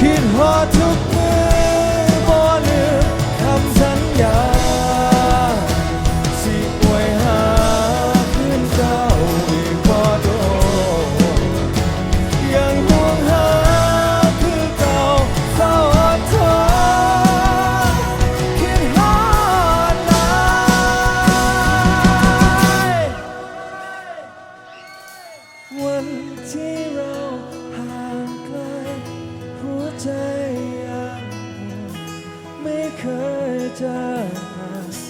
คิดฮอดทุ เคยเจอ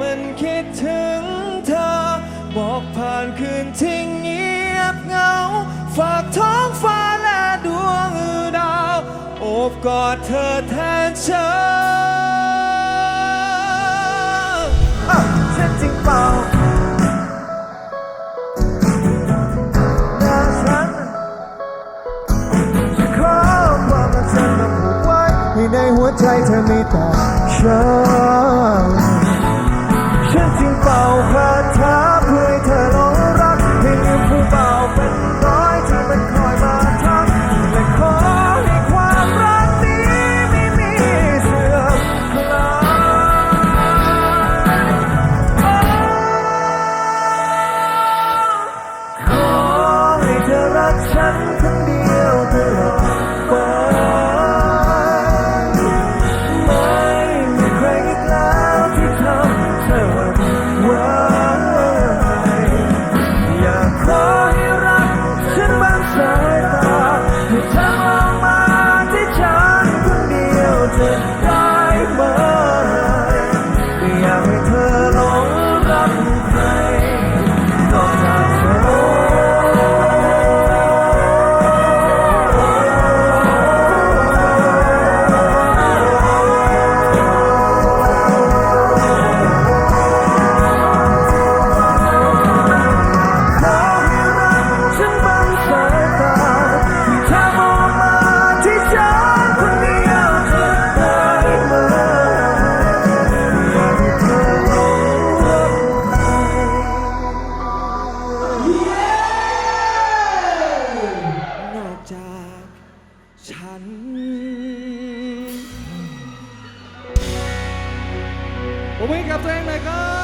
มันคิดถึงเธอ บอกผ่านคืนทิ้งเงียบเหงา ฝากท้องฟ้าและดวงดาว โอบกอดเธอแทนฉันฉันจริงเปล่าในหัวใจเธอมีแต่ฉัน 曾情爆发。love. ผมมือกับตัวเองหน่อยครับ